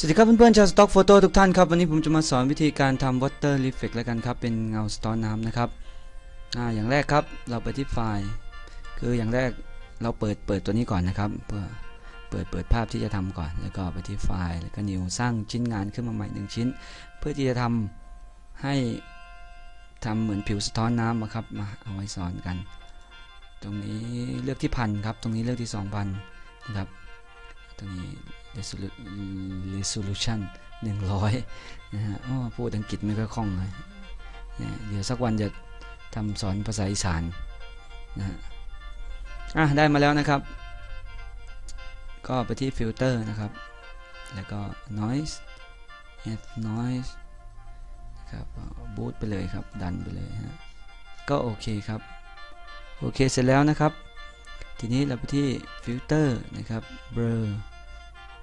สวัสดีครับเพื่อนๆชาวสต็อกโฟโต้ทุกท่านครับ วันนี้ผมจะมาสอนวิธีการทำ water reflect แล้วกันครับ เป็นเงาสะท้อนน้ำนะครับอ่าอย่างแรกครับเราไปที่ไฟล์ คืออย่างแรกเราเปิดเปิดตัวนี้ก่อนนะครับ เพื่อเปิดเปิดภาพที่จะทำก่อน แล้วก็ไปที่ไฟล์แล้วก็ new สร้างชิ้นงานขึ้นมาใหม่หนึ่งชิ้น เพื่อที่จะทำให้ทำเหมือนผิวสะท้อนน้ำนะครับมาเอาไว้สอนกัน ตรงนี้เลือกที่พันครับ ตรงนี้เลือกที่ 2,000นะครับตรงนี้ resolution 100นะฮะอ้อพูดอังกฤษไม่ค่อยคล่องเลยเนี่ยเดี๋ยวสักวันจะทำสอนภาษาอีสานนะฮะอะได้มาแล้วนะครับ ก็ไปที่ฟิลเตอร์นะครับ แล้วก็ noise add noise นะครับบูตไปเลยครับ ดันไปเลยฮะก็โอเคครับ โอเคเสร็จแล้วนะครับ ทีนี้เราไปที่ฟิลเตอร์นะครับ blur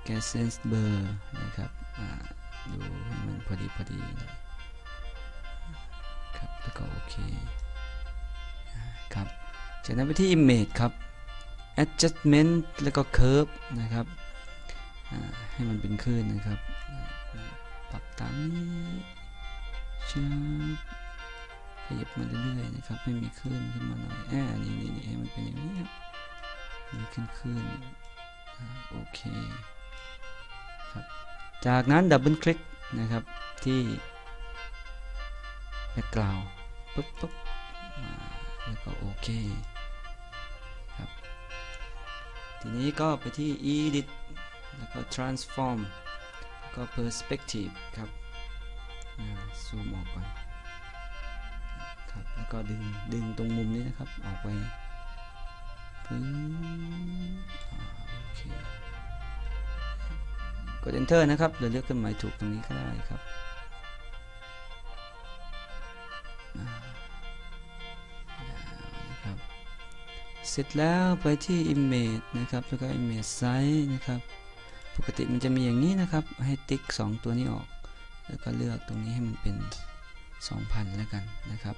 g a s e n s blur นะครับดูให้มันพอดีพอดีนะครับแล้วก็โอเคครับจากนั้นไปที่ image ครับ adjustment แล้วก็ curve นะครับให้มันเป็นคลื่นนะครับปรับตามนี้ชึบขยับมาเรื่อยๆนะครับให้มีคลื่นขึ้นมาหน่อยอ่านี่นี่นี่ให้มันเป็นอย่างนี้ครับมีขึ้นคลื่นโอเค จากนั้นดับเบิลคลิกนะครับที่ background ปุ๊บปุ๊บแล้วก็โอเคครับทีนี้ก็ไปที่ edit แล้วก็ transform แล้วก็ perspective ครับซูมออกก่อนครับแล้วก็ดึงดึงตรงมุมนี้นะครับออกไปปึ๊บ กด enter นะครับเดี๋ยวเลือกเครื่องหมายถูกตรงนี้ก็ได้ครับนะครับ เสร็จแล้วไปที่ image นะครับแล้วก็ image size นะครับ ปกติมันจะมีอย่างนี้นะครับ ให้ติ๊ก 2 ตัวนี้ออก แล้วก็เลือกตรงนี้ให้มันเป็น 2,000 แล้วกันนะครับ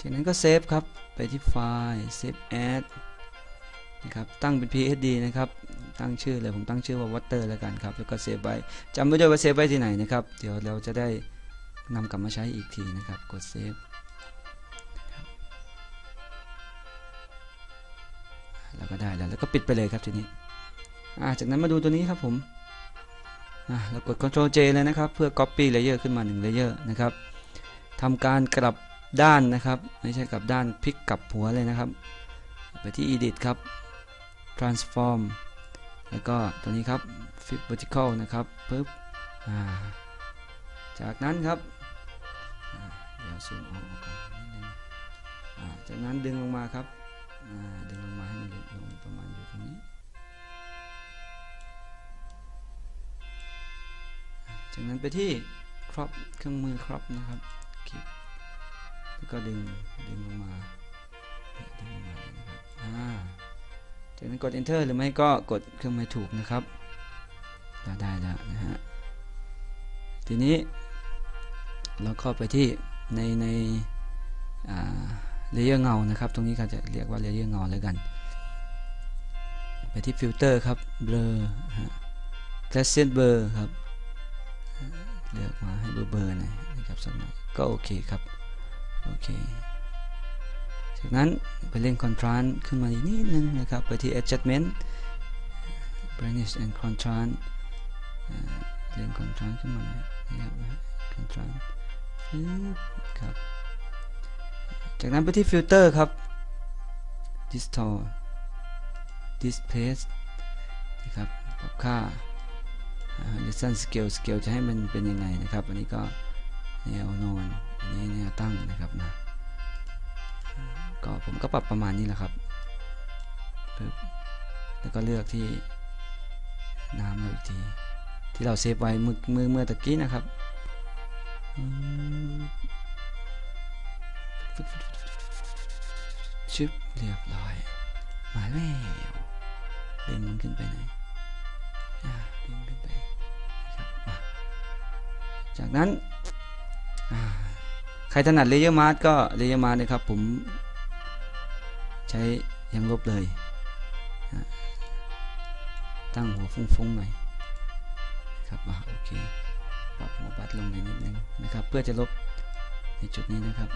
จากนั้นก็เซฟครับ ไปที่ไฟล์ save as นะครับตั้งเป็น PSD นะครับตั้งชื่อเลยผมตั้งชื่อว่า water แล้วกันครับแล้วก็เซฟไว้จำไว้ด้วยว่าเซฟไว้ที่ไหนนะครับเดี๋ยวเราจะได้นำกลับมาใช้อีกทีนะครับกดเซฟแล้วก็ได้แล้วแล้วก็ปิดไปเลยครับทีนี้จากนั้นมาดูตัวนี้ครับผมเรากด Ctrl J เลยนะครับ เพื่อ copy layer ขึ้นมา1 layer นะครับ ทำการกลับด้านนะครับ ไม่ใช่กลับด้านพลิกกลับหัวเลยนะครับ ไปที่ edit ครับ transform แล้วก็ตัวนี้ครับ flip vertical นะครับปึ๊บจากนั้นครับเดี๋ยวซูมออกก่อนนิดนึงจากนั้นดึงลงมาครับดึงลงมาให้มันลงประมาณอยู่ตรงนี้ จากนั้นไปที่ crop เครื่องมือ crop นะครับ คลิก แล้วก็ดึง ดึงลงมาดึงลงมาเลยนะครับ อ่า จากนั้นกด enter หรือไม่ก็กดเครื่องหมายถูกนะครับก็ได้แล้วนะฮะ ทีนี้ เราเข้าไปที่ในในเลเยอร์เงานะครับ ตรงนี้ก็จะเรียกว่าเลเยอร์เงาแล้วกัน ไปที่ฟิลเตอร์ครับ blur ฮะ gradient blur ครับ เลือกมาให้เบอร์เบอร์หน่อยนะครับสักหน่อย ก็โอเคครับ โอเค จากนั้นไปเล่น contrast ขึ้นมาอีกนิดนึงนะครับ ไปที่ adjustment brightness and contrast เล่น contrast ขึ้นมาหน่อยนะครับ contrast ครับ จากนั้นไปที่ filter ครับ distort displace นะครับปรับค่า listen scale scale จะให้มันเป็นยังไงนะครับ อันนี้ก็ แนวนอนอันนี้แนวตั้งนะครับนะก็ผมก็ปรับประมาณนี้แหละครับปึ๊บแล้วก็เลือกที่น้ำเราอีกทีที่เราเซฟไว้มือมือเมื่อตะกี้นะครับชึบเรียบร้อย มาแล้วดึงมันขึ้นไปไหนอ่าดึงขึ้นไปนะครับจากนั้น อ่ารถนัดเลเยอร์มาร์ก็เลเยอร์มาร์นะครับ ผม ใช้ยังลบเลย ตั้งหัวฟุ้งๆหน่อยครับอะโอเคปรับหัวบัตรลงหน่อยนิดนึงนะครับ เพื่อจะลบในจุดนี้นะครับ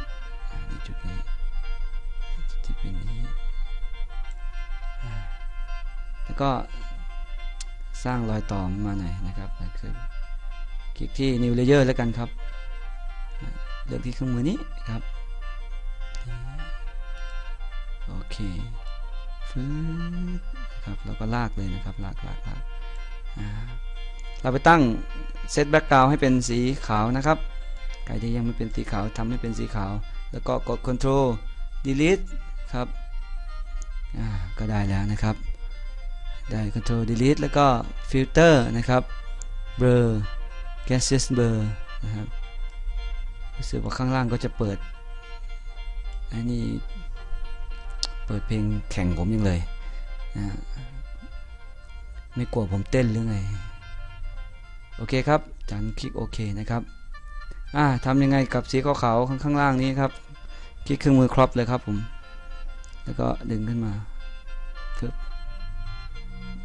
ในจุดนี้จุดที่เป็นนี้แล้วก็สร้างรอยต่อมาหน่อยนะครับแล้วคือคลิกที่ new layer แล้วกันครับ เลือกที่เครื่องมือนี้ครับโอเคฟื้นะครับแล้วก็ลากเลยนะครับลากลากลากเราไปตั้งเซตแบ็กกราวให้เป็นสีขาวนะครับใครที่ยังไม่เป็นสีขาวทำให้เป็นสีขาว แล้วก็กด Ctrl Delete ครับอ่าก็ได้แล้วนะครับ ได้ Ctrl Delete แล้วก็ Filter นะครับ Blur Gaseous Blur นะครับ รู้สึกว่าข้างล่างก็จะเปิดอันนี้เปิดเพลงแข่งผมยังเลยนะไม่กลัวผมเต้นหรือไง โอเคครับจานคลิกโอเคนะครับอ่าทำยังไงกับสีขาวๆข้างข้างล่างนี้ครับ คลิกเครื่องมือครอปเลยครับผม แล้วก็ดึงขึ้นมาฟึบ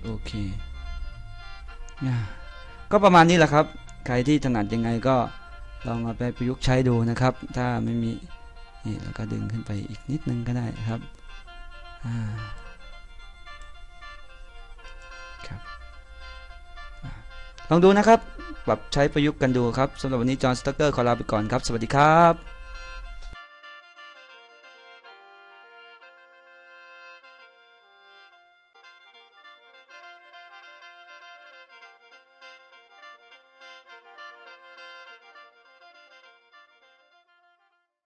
โอเคอ่าก็ประมาณนี้แหละครับ ใครที่ถนัดยังไงก็ ลองเอาไปประยุกต์ใช้ดูนะครับ ถ้าไม่มีนี่แล้วก็ดึงขึ้นไปอีกนิดนึงก็ได้ครับครับอลองดูนะครับปรับใช้ประยุกต์กันดูครับสำหรับวันนี้จอห์นสตักเกอร์ขอลาไปก่อนครับ สวัสดีครับ